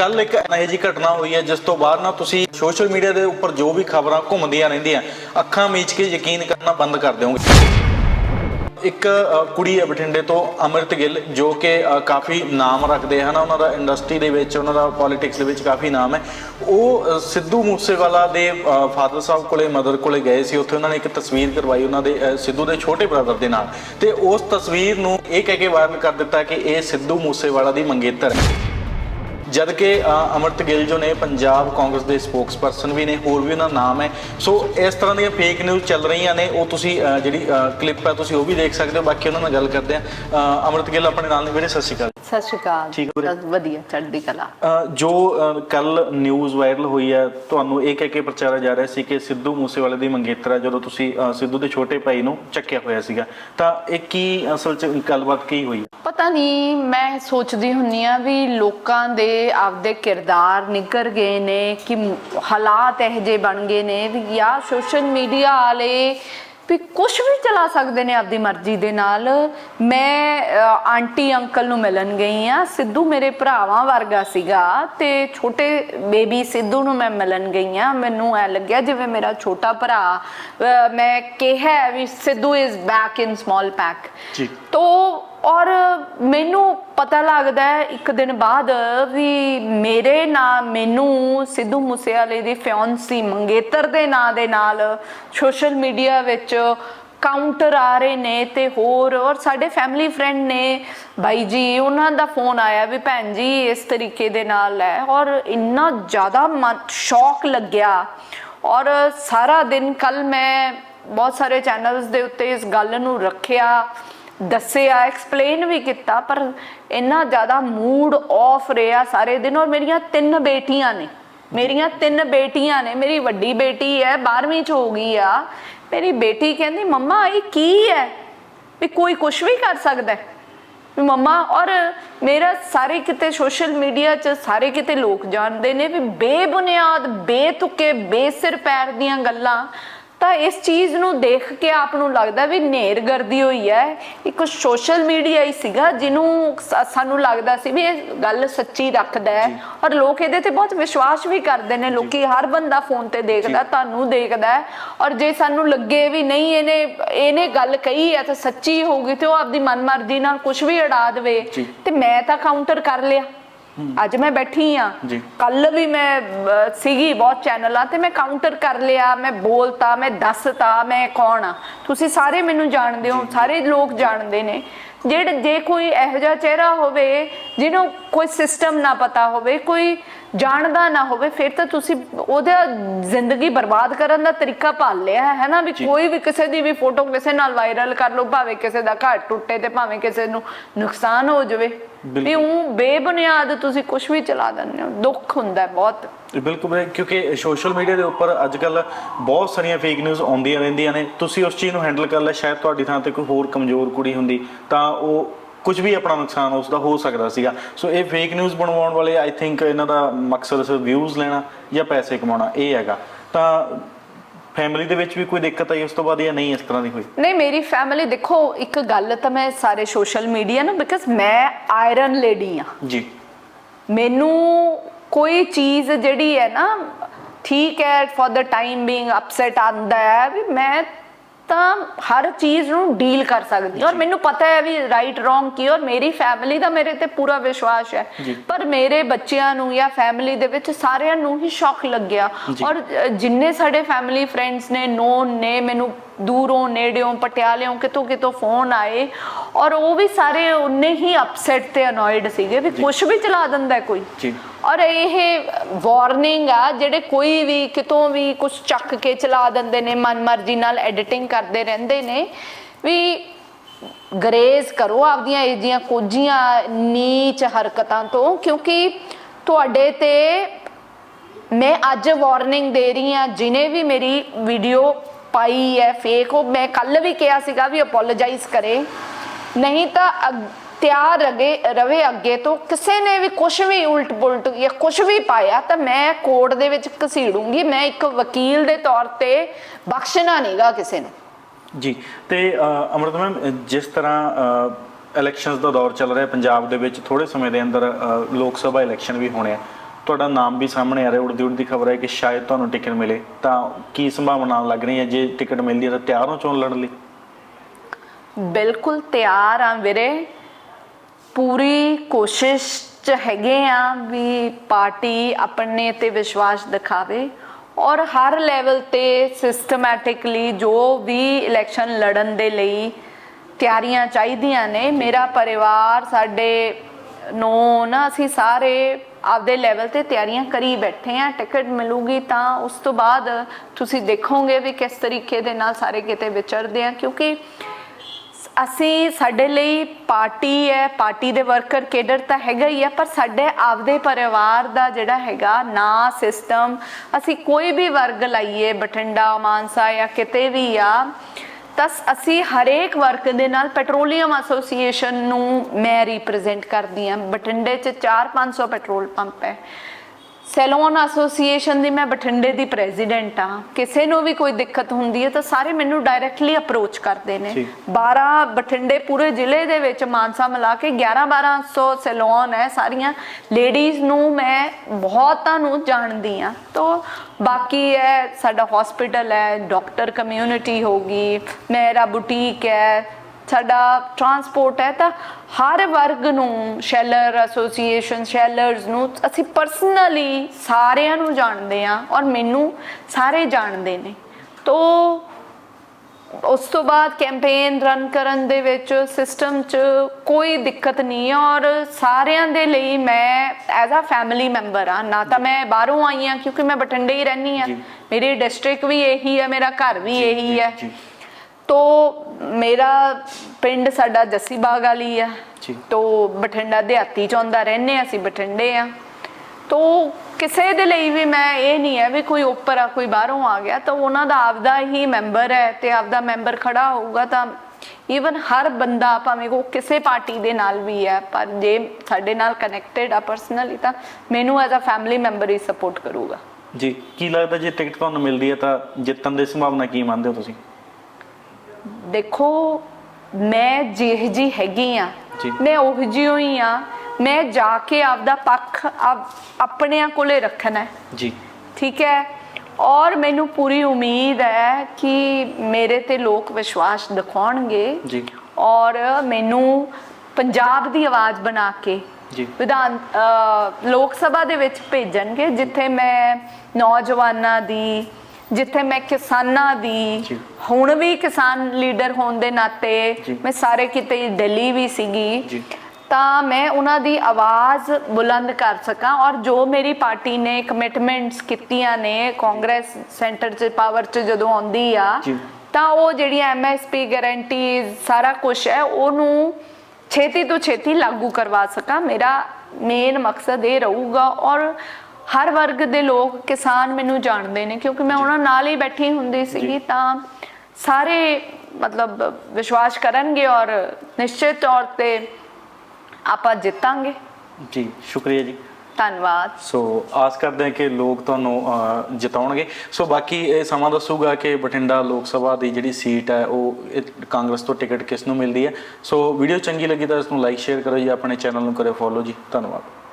ਕੱਲ ਇੱਕ ਇਹੋ ਜਿਹੀ ਘਟਨਾ ਹੋਈ ਹੈ, ਜਿਸ ਤੋਂ ਬਾਅਦ ਨਾ ਤੁਸੀਂ ਸੋਸ਼ਲ ਮੀਡੀਆ ਦੇ ਉੱਪਰ ਜੋ ਵੀ ਖਬਰਾਂ ਘੁੰਮਦੀਆਂ ਰਹਿੰਦੀਆਂ, ਅੱਖਾਂ ਮੀਚ ਕੇ ਯਕੀਨ ਕਰਨਾ ਬੰਦ ਕਰ ਦਿਓਗੇ। ਇੱਕ ਕੁੜੀ ਹੈ ਬਠਿੰਡੇ ਤੋਂ, ਅਮਰਤ ਗਿੱਲ, ਜੋ ਕਿ ਕਾਫੀ ਨਾਮ ਰੱਖਦੇ ਹਨ, ਉਹਨਾਂ ਦਾ ਇੰਡਸਟਰੀ ਦੇ ਵਿੱਚ, ਉਹਨਾਂ ਦਾ ਪੋਲਿਟਿਕਸ ਦੇ ਵਿੱਚ ਕਾਫੀ ਨਾਮ ਹੈ। ਉਹ ਸਿੱਧੂ ਮੂਸੇਵਾਲਾ ਦੇ ਫਾਦਰ ਸਾਹਿਬ ਕੋਲੇ, ਮਦਰ ਕੋਲੇ ਗਏ ਸੀ, ਉੱਥੇ ਉਹਨਾਂ ਨੇ ਇੱਕ ਤਸਵੀਰ ਕਰਵਾਈ ਉਹਨਾਂ ਦੇ ਸਿੱਧੂ ਦੇ ਛੋਟੇ ਬ੍ਰਦਰ ਦੇ ਨਾਲ। ਤੇ ਉਸ ਤਸਵੀਰ ਨੂੰ ਇਹ ਕਹਿ ਕੇ ਵਾਇਰਲ ਕਰ ਦਿੱਤਾ ਕਿ ਇਹ ਸਿੱਧੂ ਮੂਸੇਵਾਲਾ ਦੀ ਮੰਗੇਤਰ ਹੈ। ਜਦ ਕਿ ਅ, ਅਮਰਤ ਗਿੱਲ ਜੋ ਨੇ ਪੰਜਾਬ ਕਾਂਗਰਸ ਦੇ ਸਪੋਕਸਪਰਸਨ ਵੀ ਨੇ ਹੋਰ ਵੀ ਉਹਨਾਂ ਦਾ ਨਾਮ ਹੈ। ਸੋ ਇਸ ਤਰ੍ਹਾਂ ਦੀਆਂ ਫੇਕ ਨਿਊਜ਼ ਚੱਲ ਰਹੀਆਂ ਨੇ ਉਹ ਤੁਸੀਂ ਜਿਹੜੀ ਕਲਿੱਪ ਹੈ ਤੁਸੀਂ ਉਹ ਵੀ ਦੇਖ ਸਕਦੇ ਹੋ। ਬਾਕੀ ਉਹਨਾਂ ਨਾਲ ਗੱਲ ਕਰਦੇ ਆ ਅਮਰਤ ਗਿੱਲ ਆਪਣੇ ਨਾਲ ਨੇ ਵੀਰੇ ਸਤਿ ਸ਼੍ਰੀ ਅਕਾਲ। ਸਤਿ ਸ਼੍ਰੀ ਅਕਾਲ ਠੀਕ ਹੋ ਵੀਰੇ? ਬਸ ਵਧੀਆ ਚੜ੍ਹਦੀ ਕਲਾ ਜੋ ਕੱਲ ਨਿਊਜ਼ ਵਾਇਰਲ ਹੋਈ ਹੈ ਤੁਹਾਨੂੰ ਇਹ ਕਹਿ ਕੇ ਪ੍ਰਚਾਰਿਆ ਜਾ ਰਿਹਾ ਸੀ ਕਿ ਸਿੱਧੂ ਮੂਸੇਵਾਲੇ ਦੀ ਮੰਗੇਤਰ ਜਦੋਂ ਤੁਸੀਂ ਸਿੱਧੂ ਦੇ ਛੋਟੇ ਭਾਈ ਨੂੰ ਚੱਕਿਆ ਹੋਇਆ ਸੀਗਾ ਤਾਂ ਇਹ ਕੀ ਅਸਲ 'ਚ ਗੱਲਬਾਤ ਕੀ ਹੋਈ ਪਤਾ ਨਹੀਂ ਮੈਂ ਸੋਚਦੀ ਹੁੰਨੀ ਆ ਵੀ ਲੋਕਾਂ ਦੇ ਆਪਦੇ ਕਿਰਦਾਰ ਨਿਕਰ ਗਏ ਨੇ ਕਿ ਹਾਲਾਤ ਇਹ ਜੇ ਬਣ ਗਏ ਨੇ ਵੀ ਯਾ ਸੋਸ਼ਲ ਮੀਡੀਆ ਵਾਲੇ ਵੀ ਕੁਝ ਵੀ ਚਲਾ ਸਕਦੇ ਨੇ ਆਪਦੀ ਮਰਜ਼ੀ ਦੇ ਨਾਲ। ਮੈਂ ਆਂਟੀ ਅੰਕਲ ਨੂੰ ਮਿਲਣ ਗਈ ਆ। ਸਿੱਧੂ ਮੇਰੇ ਭਰਾਵਾਂ ਵਰਗਾ ਸੀਗਾ ਤੇ ਛੋਟੇ ਬੇਬੀ ਸਿੱਧੂ ਨੂੰ ਮੈਂ ਮਿਲਣ ਗਈ ਆ। ਮੈਨੂੰ ਐ ਲੱਗਿਆ ਜਿਵੇਂ ਮੇਰਾ ਛੋਟਾ ਭਰਾ ਮੈਂ ਕਿਹਾ ਵੀ Sidhu is back in small pack ਜੀ। ਤੋ ਔਰ ਮੈਨੂੰ ਪਤਾ ਲੱਗਦਾ ਹੈ, ਇੱਕ ਦਿਨ ਬਾਅਦ ਵੀ ਮੇਰੇ ਨਾਂ, ਮੈਨੂੰ ਸਿੱਧੂ ਮੂਸੇਵਾਲੇ ਦੀ ਫਿਓਂਸੀ ਮੰਗੇਤਰ ਦੇ ਨਾਂ ਦੇ ਨਾਲ ਸੋਸ਼ਲ ਮੀਡੀਆ ਵਿੱਚ ਕਾਊਂਟਰ ਆ ਰਹੇ ਨੇ ਤੇ ਹੋਰ, ਔਰ ਸਾਡੇ ਫੈਮਿਲੀ ਫਰੈਂਡ ਨੇ, ਬਾਈ ਜੀ, ਉਹਨਾਂ ਦਾ ਫੋਨ ਆਇਆ ਵੀ ਭੈਣ ਜੀ ਇਸ ਤਰੀਕੇ ਦੇ ਨਾਲ ਹੈ, ਔਰ ਇੰਨਾ ਜ਼ਿਆਦਾ ਸ਼ੌਕ ਲੱਗਿਆ। ਔਰ ਸਾਰਾ ਦਿਨ ਕੱਲ ਮੈਂ ਬਹੁਤ ਸਾਰੇ ਚੈਨਲਸ ਦੇ ਉੱਤੇ ਇਸ ਗੱਲ ਨੂੰ ਰੱਖਿਆ। ਦੱਸਿਆ ਐਕਸਪਲੇਨ ਵੀ ਕੀਤਾ, ਪਰ ਇੰਨਾ ਜ਼ਿਆਦਾ ਮੂਡ ਆਫ ਰਿਹਾ ਸਾਰੇ ਦਿਨ ਔਰ ਮੇਰੀਆਂ ਤਿੰਨ ਬੇਟੀਆਂ ਨੇ। ਮੇਰੀਆਂ ਤਿੰਨ ਬੇਟੀਆਂ ਨੇ, ਮੇਰੀ ਵੱਡੀ ਬੇਟੀ ਹੈ 12ਵੀਂ ਚ ਹੋ ਗਈ ਆ। ਮੇਰੀ ਬੇਟੀ ਕਹਿੰਦੀ, ਮੰਮਾ, ਇਹ ਕੀ ਹੈ? ਵੀ ਕੋਈ ਕੁਝ ਵੀ ਕਰ ਸਕਦਾ ਹੈ? ਵੀ ਮੰਮਾ, ਔਰ ਮੇਰਾ ਸਾਰੇ ਕਿਤੇ ਸੋਸ਼ਲ ਮੀਡੀਆ 'ਚ ਸਾਰੇ ਕਿਤੇ ਲੋਕ ਜਾਣਦੇ ਨੇ ਵੀ ਬੇਬੁਨਿਆਦ, ਬੇਤੁਕੇ, ਬੇਸਿਰ ਪੈਰ ਦੀਆਂ ਗੱਲਾਂ। ਤਾਂ ਇਸ ਚੀਜ਼ ਨੂੰ ਦੇਖ ਕੇ ਆਪ ਨੂੰ ਲੱਗਦਾ ਵੀ ਨੇਰਗਰਦੀ ਹੋਈ ਹੈ। ਇੱਕ ਸੋਸ਼ਲ ਮੀਡੀਆ ਹੀ ਸੀਗਾ ਜਿਹਨੂੰ ਸਾਨੂੰ ਲੱਗਦਾ ਸੀ ਵੀ ਇਹ ਗੱਲ ਸੱਚੀ ਰੱਖਦਾ ਹੈ। ਔਰ ਲੋਕ ਇਹਦੇ ਤੇ ਬਹੁਤ ਵਿਸ਼ਵਾਸ ਵੀ ਕਰਦੇ ਨੇ। ਲੋਕੀ ਹਰ ਬੰਦਾ ਫੋਨ ਤੇ ਦੇਖਦਾ ਤੁਹਾਨੂੰ ਦੇਖਦਾ ਔਰ ਜੇ ਸਾਨੂੰ ਲੱਗੇ ਵੀ ਨਹੀਂ ਇਹਨੇ ਇਹਨੇ ਗੱਲ ਕਹੀ ਹੈ ਤਾਂ ਸੱਚੀ ਹੋਊਗੀ ਤੇ ਉਹ ਆਪਦੀ ਮਨਮਰਜ਼ੀ ਨਾਲ ਕੁਝ ਵੀ ਅੜਾ ਦੇਵੇ। ਤੇ ਮੈਂ ਤਾਂ ਕਾਊਂਟਰ ਕਰ ਲਿਆ। ਅੱਜ ਮੈਂ ਬੈਠੀ ਆ। ਕੱਲ ਵੀ ਮੈਂ ਸੀਗੀ ਬਹੁਤ ਚੈਨਲਾਂ ਤੇ ਮੈਂ ਕਾਊਂਟਰ ਕਰ ਲਿਆ ਮੈਂ ਬੋਲਤਾ ਮੈਂ ਦੱਸਤਾ ਮੈਂ ਕੌਣ ਆ। ਤੁਸੀਂ ਸਾਰੇ ਮੈਨੂੰ ਜਾਣਦੇ ਹੋ ਸਾਰੇ ਲੋਕ ਜਾਣਦੇ ਨੇ। ਜਿਹੜੇ ਜੇ ਕੋਈ ਇਹੋ ਜਿਹਾ ਚਿਹਰਾ ਹੋਵੇ ਜਿਹਨੂੰ ਕੋਈ ਸਿਸਟਮ ਨਾ ਪਤਾ ਹੋਵੇ ਕੋਈ ਜਾਣਦਾ ਨਾ ਹੋਵੇ ਫਿਰ ਤਾਂ ਤੁਸੀਂ ਉਹਦਾ ਜ਼ਿੰਦਗੀ ਬਰਬਾਦ ਕਰਨ ਦਾ ਤਰੀਕਾ ਭਾਲ ਲਿਆ ਹੈ ਨਾ ਵੀ ਕੋਈ ਵੀ ਕਿਸੇ ਦੀ ਵੀ ਫੋਟੋ ਕਿਸੇ ਨਾਲ ਵਾਇਰਲ ਕਰ ਲਓ ਭਾਵੇਂ ਕਿਸੇ ਦਾ ਘਰ ਟੁੱਟੇ ਤੇ ਭਾਵੇਂ ਕਿਸੇ ਨੂੰ ਨੁਕਸਾਨ ਹੋ ਜਾਵੇ। ਵੀ। ਉਹ ਬੇਬੁਨਿਆਦ ਤੁਸੀਂ ਕੁਝ ਵੀ ਚਲਾ ਦਿੰਦੇ ਹੋ ਦੁੱਖ ਹੁੰਦਾ ਬਹੁਤ। ਬਿਲਕੁਲ ਕਿਉਂਕਿ ਸੋਸ਼ਲ ਮੀਡੀਆ ਦੇ ਉੱਪਰ ਅੱਜ ਕੱਲ ਬਹੁਤ ਸਾਰੀਆਂ ਫੇਕ ਨਿਊਜ਼ ਆਉਂਦੀਆਂ ਰਹਿੰਦੀਆਂ ਨੇ। ਤੁਸੀਂ ਉਸ ਚੀਜ਼ ਨੂੰ ਹੈਂਡਲ ਕਰ ਲਿਆ ਸ਼ਾਇਦ ਤੁਹਾਡੀ ਥਾਂ ਤੇ ਕੋਈ ਹੋਰ ਕਮਜ਼ੋਰ ਕੁੜੀ ਹੁੰਦੀ ਤਾਂ ਉਹ ਕੁਝ ਵੀ ਆਪਣਾ ਨੁਕਸਾਨ ਉਸ ਦਾ ਹੋ ਸਕਦਾ ਸੀਗਾ। ਸੋ ਇਹ ਫੇਕ ਨਿਊਜ਼ ਬਣਵਾਉਣ ਵਾਲੇ ਆਈ ਥਿੰਕ ਇਹਨਾਂ ਦਾ ਮਕਸਦ ਸਿਰਫ ਵਿਊਜ਼ ਲੈਣਾ ਜਾਂ ਪੈਸੇ ਕਮਾਉਣਾ ਇਹ ਹੈਗਾ। ਤਾਂ ਫੈਮਿਲੀ ਦੇ ਵਿੱਚ ਵੀ ਕੋਈ ਦਿੱਕਤ ਆਈ ਉਸ ਤੋਂ ਬਾਅਦ ਜਾਂ ਨਹੀਂ ਇਸ ਤਰ੍ਹਾਂ ਦੀ ਹੋਈ? ਨਹੀਂ ਮੇਰੀ ਫੈਮਿਲੀ ਦੇਖੋ ਇੱਕ ਗੱਲ ਤਾਂ ਮੈਂ ਸਾਰੇ ਸੋਸ਼ਲ ਮੀਡੀਆ ਨਾ ਬਿਕਾਜ਼ ਮੈਂ ਆਇਰਨ ਲੇਡੀ ਆ ਜੀ। ਮੈਨੂੰ ਕੋਈ ਚੀਜ਼ ਜਿਹੜੀ ਹੈ ਨਾ ਠੀਕ ਹੈ for the time being upset ਆਂਦਾ ਹੈ ਵੀ ਮੈਂ ਤਾਂ ਹਰ ਚੀਜ਼ ਨੂੰ ਡੀਲ ਕਰ ਸਕਦੀ ਹਾਂ। ਔਰ ਮੈਨੂੰ ਪਤਾ ਹੈ ਵੀ ਰਾਈਟ ਰੋਂਗ ਕੀ ਔਰ ਮੇਰੀ ਫੈਮਿਲੀ ਦਾ ਮੇਰੇ ਤੇ ਪੂਰਾ ਵਿਸ਼ਵਾਸ ਹੈ। ਪਰ ਮੇਰੇ ਬੱਚਿਆਂ ਨੂੰ ਜਾਂ ਫੈਮਿਲੀ ਦੇ ਵਿੱਚ ਸਾਰਿਆਂ ਨੂੰ ਹੀ ਸ਼ੌਕ ਲੱਗਿਆ। ਔਰ ਜਿੰਨੇ ਸਾਡੇ ਫੈਮਿਲੀ ਫਰੈਂਡਸ ਨੇ ਨੋਨ ਨੇ ਮੈਨੂੰ ਦੂਰੋਂ ਨੇੜਿਓਂ ਪਟਿਆਲਿਓਂ ਕਿਤੋਂ ਕਿਤੋਂ ਫੋਨ ਆਏ ਔਰ ਉਹ ਵੀ ਸਾਰੇ ਉਨੇ ਹੀ ਅਪਸੈਟ ਤੇ ਅਨੋਇਡ ਸੀਗੇ ਵੀ ਕੁਝ ਵੀ ਚਲਾ ਦਿੰਦਾ ਕੋਈ। ਜੀ। ਔਰ ਇਹ ਵਾਰਨਿੰਗ ਆ ਜਿਹੜੇ ਕੋਈ ਵੀ ਕਿਤੋਂ ਵੀ ਕੁਝ ਚੱਕ ਕੇ ਚਲਾ ਦਿੰਦੇ ਨੇ ਮਨਮਰਜ਼ੀ ਨਾਲ ਐਡੀਟਿੰਗ ਕਰਦੇ ਰਹਿੰਦੇ ਨੇ ਵੀ ਗਰੇਜ਼ ਕਰੋ ਆਪਦੀਆਂ ਇਹ ਜੀਆਂ ਕੋਝੀਆਂ ਨੀਚ ਹਰਕਤਾਂ ਤੋਂ ਕਿਉਂਕਿ ਤੁਹਾਡੇ ਤੇ ਮੈਂ ਅੱਜ ਵਾਰਨਿੰਗ ਦੇ ਰਹੀ ਹਾਂ ਜਿਨੇ ਵੀ ਮੇਰੀ ਵੀਡੀਓ ਪਾਈ ਹੈ ਫੇਕ ਉਹ ਮੈਂ ਕੱਲ ਵੀ ਕਿਹਾ ਸੀਗਾ ਵੀ ਅਪੋਲੋਜਾਈਜ਼ ਕਰੇ। ਨਹੀਂ ਤਾਂ ਤਿਆਰ ਰਗੇ ਰਵੇ ਅੱਗੇ ਤੋਂ। ਕਿਸੇ ਨੇ ਵੀ ਕੁਝ ਵੀ ਉਲਟ ਪੁਲਟ ਜਾਂ ਕੁਝ ਵੀ ਪਾਇਆ ਤਾਂ ਮੈਂ ਕੋਰਟ ਦੇ ਵਿੱਚ ਘਸੀੜੂੰਗੀ। ਮੈਂ ਇੱਕ ਵਕੀਲ ਦੇ ਤੌਰ ਤੇ ਬਖਸ਼ਣਾ ਨਹੀਂਗਾ ਕਿਸੇ ਨੂੰ। ਜੀ, ਤੇ ਅਮਰਤ ਮੈਮ, ਜਿਸ ਤਰ੍ਹਾਂ ਇਲੈਕਸ਼ਨਸ ਦਾ ਦੌਰ ਚੱਲ ਰਿਹਾ ਪੰਜਾਬ ਦੇ ਵਿੱਚ ਥੋੜੇ ਸਮੇਂ ਦੇ ਅੰਦਰ ਲੋਕ ਸਭਾ ਇਲੈਕਸ਼ਨ ਵੀ ਹੋਣੇ ਆ। ਤੁਹਾਡਾ ਨਾਮ ਵੀ ਸਾਹਮਣੇ ਆ ਰਿਹਾ, ਉੜਦੀ ਉੜਦੀ ਖਬਰ ਹੈ ਕਿ ਸ਼ਾਇਦ ਤੁਹਾਨੂੰ ਟਿਕਟ ਮਿਲੇ। ਤਾਂ ਕੀ ਸੰਭਾਵਨਾ ਲੱਗ ਰਹੀ ਹੈ ਜੇ ਟਿਕਟ ਮਿਲਦੀ ਹੈ ਤਾਂ ਤਿਆਰ ਹੋ ਚੋਣ ਲੜਨ ਲਈ? ਬਿਲਕੁਲ ਤਿਆਰ ਆ ਵੀਰੇ। ਪੂਰੀ ਕੋਸ਼ਿਸ਼ ਚ ਹੈਗੇ ਆ ਵੀ ਪਾਰਟੀ ਆਪਣੇ ਤੇ ਵਿਸ਼ਵਾਸ ਦਿਖਾਵੇ ਔਰ ਹਰ ਲੈਵਲ ਤੇ ਸਿਸਟਮੈਟਿਕਲੀ ਜੋ ਵੀ ਇਲੈਕਸ਼ਨ ਲੜਨ ਦੇ ਲਈ ਤਿਆਰੀਆਂ ਚਾਹੀਦੀਆਂ ਨੇ। ਮੇਰਾ ਪਰਿਵਾਰ, ਸਾਡੇ ਨੂੰ ਨਾ ਅਸੀਂ ਸਾਰੇ ਆਪਦੇ ਲੈਵਲ ਤੇ ਤਿਆਰੀਆਂ ਕਰੀ ਬੈਠੇ ਆ ਟਿਕਟ ਮਿਲੂਗੀ ਤਾਂ ਉਸ ਤੋਂ ਬਾਅਦ ਤੁਸੀਂ ਦੇਖੋਗੇ ਵੀ ਕਿਸ ਤਰੀਕੇ ਦੇ ਨਾਲ ਸਾਰੇ ਕਿਤੇ ਵਿਚਰਦੇ ਆ ਕਿਉਂਕਿ ਅਸੀਂ ਸਾਡੇ ਲਈ ਪਾਰਟੀ ਹੈ, ਪਾਰਟੀ ਦੇ ਵਰਕਰ ਕੇਡਰ ਤਾਂ ਹੈਗਾ ਹੀ ਹੈ, ਪਰ ਸਾਡੇ ਆਪਦੇ ਪਰਿਵਾਰ ਦਾ ਜਿਹੜਾ ਹੈਗਾ ਨਾ ਸਿਸਟਮ ਅਸੀਂ ਕੋਈ ਵੀ ਵਰਗ ਲਾਈਏ, ਬਠਿੰਡਾ, ਮਾਨਸਾ ਜਾਂ ਕਿਤੇ ਵੀ ਆ ਤਾਂ ਅਸੀਂ ਹਰੇਕ ਵਰਗ ਦੇ ਨਾਲ ਪੈਟਰੋਲੀਅਮ ਐਸੋਸੀਏਸ਼ਨ ਨੂੰ ਮੈਂ ਰਿਪਰੈਜ਼ੈਂਟ ਕਰਦੀ ਹਾਂ। ਬਠਿੰਡੇ 'ਚ 4-500 ਪੈਟਰੋਲ ਪੰਪ ਹੈ। ਸੈਲੋਨ ਐਸੋਸੀਏਸ਼ਨ ਦੀ ਮੈਂ ਬਠਿੰਡੇ ਦੀ ਪ੍ਰੈਜ਼ੀਡੈਂਟ ਆ। ਕਿਸੇ ਨੂੰ ਵੀ ਕੋਈ ਦਿੱਕਤ ਹੁੰਦੀ ਹੈ ਤਾਂ ਸਾਰੇ ਮੈਨੂੰ ਡਾਇਰੈਕਟਲੀ ਅਪਰੋਚ ਕਰਦੇ ਨੇ। ਠੀਕ। 12 ਬਠਿੰਡੇ ਪੂਰੇ ਜ਼ਿਲ੍ਹੇ ਦੇ ਵਿੱਚ ਮਾਨਸਾ ਮਿਲਾ ਕੇ 11 1200 ਸੈਲੋਨ ਹੈ ਸਾਰੀਆਂ। ਲੇਡੀਜ਼ ਨੂੰ ਮੈਂ ਬਹੁਤਾਂ ਨੂੰ ਜਾਣਦੀ ਆ ਤੋ ਬਾਕੀ ਹੈ ਸਾਡਾ ਹਸਪੀਟਲ ਹੈ ਡਾਕਟਰ ਕਮਿਊਨਿਟੀ ਹੋਗੀ ਮੇਰਾ ਬੁਟੀਕ ਹੈ ਸਾਡਾ ਟਰਾਂਸਪੋਰਟ ਹੈ ਤਾਂ ਹਰ ਵਰਗ ਨੂੰ ਸ਼ੈਲਰ ਐਸੋਸੀਏਸ਼ਨ ਸ਼ੈਲਰਸ ਨੂੰ ਅਸੀਂ ਪਰਸਨਲੀ ਸਾਰਿਆਂ ਨੂੰ ਜਾਣਦੇ ਆ ਔਰ ਮੈਨੂੰ ਸਾਰੇ ਜਾਣਦੇ ਨੇ। ਤੋ ਉਸ ਤੋਂ ਬਾਅਦ ਕੈਂਪੇਨ ਰਨ ਕਰਨ ਦੇ ਵਿੱਚ ਸਿਸਟਮ 'ਚ ਕੋਈ ਦਿੱਕਤ ਨਹੀਂ ਹੈ ਔਰ ਸਾਰਿਆਂ ਦੇ ਲਈ ਮੈਂ ਐਜ਼ ਅ ਫੈਮਿਲੀ ਮੈਂਬਰ ਆ ਨਾ ਤਾਂ ਮੈਂ ਬਾਹਰੋਂ ਆਈ ਆ ਕਿਉਂਕਿ ਮੈਂ ਬਠਿੰਡੇ ਹੀ ਰਹਿੰਦੀ ਆ। ਮੇਰੀ ਡਿਸਟ੍ਰਿਕਟ ਵੀ ਇਹੀ ਹੈ ਮੇਰਾ ਘਰ ਵੀ ਇਹੀ ਹੈ। ਤੋ ਮੇਰਾ ਪਿੰਡ ਸਾਡਾ ਜੱਸੀ ਬਾਗ ਵਾਲੀ ਆ। ਜੀ। ਤੋ ਬਠਿੰਡਾ ਦਿਹਾਤੀ ਚ ਆਉਂਦਾ ਰਹਿੰਦੇ ਹਾਂ, ਅਸੀਂ ਬਠਿੰਡੇ ਆ ਤੋ ਕਿਸੇ ਦੇ ਲਈ ਵੀ ਮੈਂ ਇਹ ਨਹੀਂ ਹੈ ਵੀ ਕੋਈ ਉੱਪਰ ਆ ਕੋਈ ਬਾਹਰੋਂ ਆ ਗਿਆ ਤਾਂ ਉਹਨਾਂ ਦਾ ਆਪਦਾ ਹੀ ਮੈਂਬਰ ਹੈ ਤੇ ਆਪਦਾ ਮੈਂਬਰ ਖੜਾ ਹੋਊਗਾ ਤਾਂ ਈਵਨ ਹਰ ਬੰਦਾ ਭਾਵੇਂ ਉਹ ਕਿਸੇ ਪਾਰਟੀ ਦੇ ਨਾਲ ਵੀ ਹੈ ਪਰ ਜੇ ਸਾਡੇ ਨਾਲ ਕਨੈਕਟਡ ਆ ਪਰਸਨਲੀ ਤਾਂ ਮੈਨੂੰ ਐਜ਼ ਅ ਫੈਮਿਲੀ ਮੈਂਬਰ ਹੀ ਸਪੋਰਟ ਕਰੂਗਾ। ਜੀ ਕੀ ਲੱਗਦਾ ਜੇ ਟਿਕਟ ਤੁਹਾਨੂੰ ਮਿਲਦੀ ਹੈ ਤਾਂ ਜਿੱਤਣ ਦੀ ਸੰਭਾਵਨਾ ਕੀ ਮੰਨਦੇ ਹੋ ਤੁਸੀਂ? ਦੇਖੋ ਮੈਂ ਜਿਹੀ ਜੀ ਹੈਗੀ ਆ ਜੀ। ਮੈਂ ਉਹ ਜਿਹੀ ਹੀ ਆ ਮੈਂ ਜਾ ਕੇ ਆਪਦਾ ਪੱਖ ਆਪ- ਆਪਣਿਆਂ ਕੋਲੇ ਰੱਖਣਾ ਹੈ। ਜੀ। ਠੀਕ ਹੈ? ਔਰ ਮੈਨੂੰ ਪੂਰੀ ਉਮੀਦ ਹੈ ਕਿ ਮੇਰੇ ਤੇ ਲੋਕ ਵਿਸ਼ਵਾਸ ਦਿਖਾਉਣਗੇ। ਜੀ। ਔਰ ਮੈਨੂੰ ਪੰਜਾਬ ਦੀ ਆਵਾਜ਼ ਬਣਾ ਕੇ ਜੀ। ਵਿਧਾਨ ਅ, ਲੋਕ ਸਭਾ ਦੇ ਵਿੱਚ ਭੇਜਣਗੇ ਜਿੱਥੇ ਮੈਂ ਨੌਜਵਾਨਾਂ ਦੀ ਜਿੱਥੇ ਮੈਂ ਕਿਸਾਨਾਂ ਦੀ। ਹੁਣ ਵੀ ਕਿਸਾਨ ਲੀਡਰ ਹੋਣ ਦੇ ਨਾਤੇ। ਮੈਂ ਸਾਰੇ ਕਿਤੇ ਦਿੱਲੀ ਵੀ ਸੀਗੀ। ਤਾਂ ਮੈਂ ਉਹਨਾਂ ਦੀ ਆਵਾਜ਼ ਬੁਲੰਦ ਕਰ ਸਕਾਂ ਔਰ ਜੋ ਮੇਰੀ ਪਾਰਟੀ ਨੇ ਕਮਿਟਮੈਂਟਸ ਕੀਤੀਆਂ ਨੇ ਕਾਂਗਰਸ ਸੈਂਟਰ 'ਚ ਪਾਵਰ 'ਚ ਜਦੋਂ ਆਉਂਦੀ ਆ। ਤਾਂ ਉਹ ਜਿਹੜੀਆਂ ਐਮਐਸਪੀ ਗਾਰੰਟੀਜ਼ ਸਾਰਾ ਕੁਝ ਹੈ ਉਹਨੂੰ ਛੇਤੀ ਤੋਂ ਛੇਤੀ ਲਾਗੂ ਕਰਵਾ ਸਕਾਂ ਮੇਰਾ ਮੇਨ ਮਕਸਦ ਇਹ ਰਹੂਗਾ ਔਰ ਹਰ ਵਰਗ ਦੇ ਲੋਕ ਕਿਸਾਨ ਮੈਨੂੰ ਜਾਣਦੇ ਨੇ ਕਿਉਂਕਿ ਮੈਂ ਉਹਨਾਂ ਨਾਲ ਹੀ ਬੈਠੀ ਹੁੰਦੀ ਸੀਗੀ ਤਾਂ ਸਾਰੇ ਮਤਲਬ ਵਿਸ਼ਵਾਸ ਕਰਨਗੇ ਔਰ ਨਿਸ਼ਚਿਤ ਤੌਰ ਤੇ ਆਪਾਂ ਜਿੱਤਾਂਗੇ। ਜੀ ਸ਼ੁਕਰੀਆ ਜੀ। ਧੰਨਵਾਦ। ਸੋ ਆਸ ਕਰਦੇ ਹਾਂ ਕਿ ਲੋਕ ਤੁਹਾਨੂੰ ਜਿਤਾਉਣਗੇ। ਸੋ ਬਾਕੀ ਇਹ ਸਮਾਂ ਦੱਸੂਗਾ ਕਿ ਬਠਿੰਡਾ ਲੋਕ ਸਭਾ ਦੀ ਜਿਹੜੀ ਸੀਟ ਹੈ ਉਹ ਕਾਂਗਰਸ ਤੋਂ ਟਿਕਟ ਕਿਸ ਨੂੰ ਮਿਲਦੀ ਹੈ। ਸੋ ਵੀਡੀਓ ਚੰਗੀ ਲੱਗੀ ਤਾਂ ਇਸ ਨੂੰ ਲਾਈਕ ਸ਼ੇਅਰ ਕਰੋ ਜੀ ਆਪਣੇ ਚੈਨਲ ਨੂੰ ਕਰਿਓ ਫੋਲੋ ਜੀ। ਧੰਨਵਾਦ।